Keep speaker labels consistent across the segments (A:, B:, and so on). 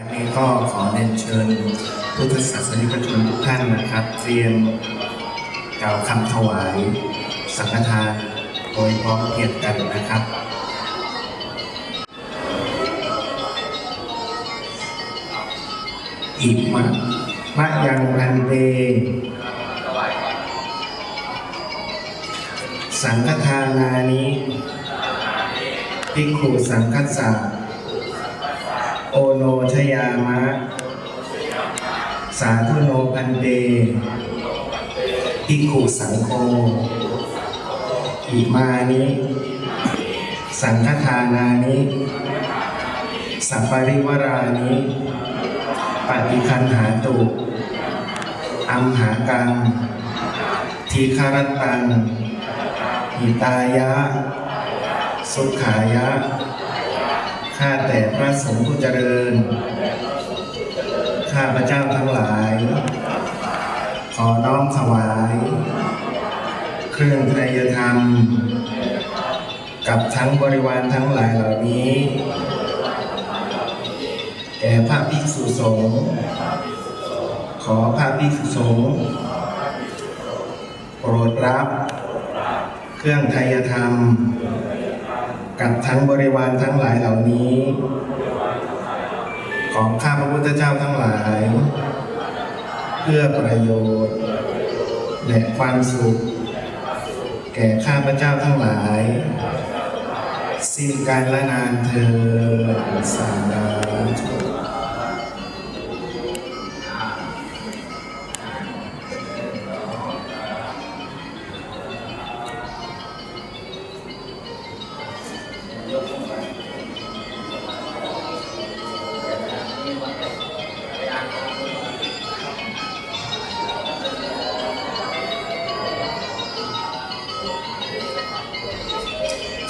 A: วันนี้ก็ขอเรียนเชิญพุทธศาสนิกชนทุกท่านนะครับ เตรียมกล่าวคำถวายสังฆทานโดยพร้อมเพรียงกันนะครับ อิมะมะยังพันเตสังฆทานานิภิกขุสังฆสสะ โอโนชยามะ สาธุโนพันเตภิกขุสังโฆอิมานิ สังฆทานานิ สัพปริวรานิปฏิคันหาตุอัมหากังทีคารตังหิตายะ สุขายะ ข้าแต่พระสงฆ์ผู้เจริญ ข้าพระเจ้าทั้งหลาย ขอน้อมถวาย เครื่องไตรยธรรม กับทั้งบริวารทั้งหลายเหล่านี้แก่พระภิกษุสงฆ์ขอพระภิกษุสงฆ์โปรดรับ เครื่องไทยธรรม กับทั้งบริวารทั้งหลายเหล่านี้ ของข้าพระพุทธเจ้าทั้งหลาย เพื่อประโยชน์ และความสุข แก่ข้าพระเจ้าทั้งหลาย สิ้นการละนานเธอสาธุ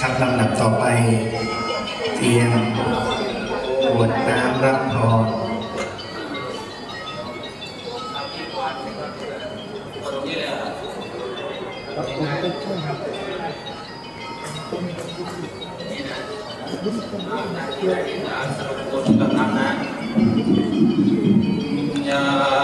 A: ครับลำดับต่อไป เตรียมกวดน้ำรับพร
B: ยา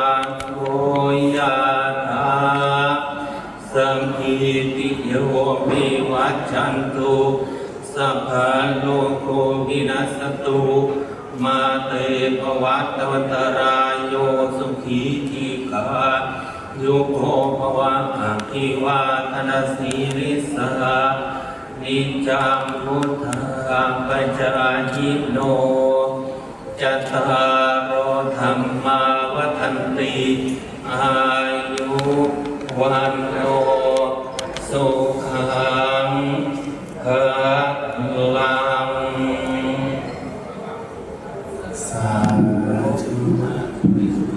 B: โยมิวัจันตุสัพพโลกโควินัสตุมาเตภวัตวันตรายโยสุขีทีกาโยโกภวะอภิวาทนสีริสหะนิจจังพุทธังปัจจายโนจัตตารโธรรมาวัฏันติอายุวัน chúng ta.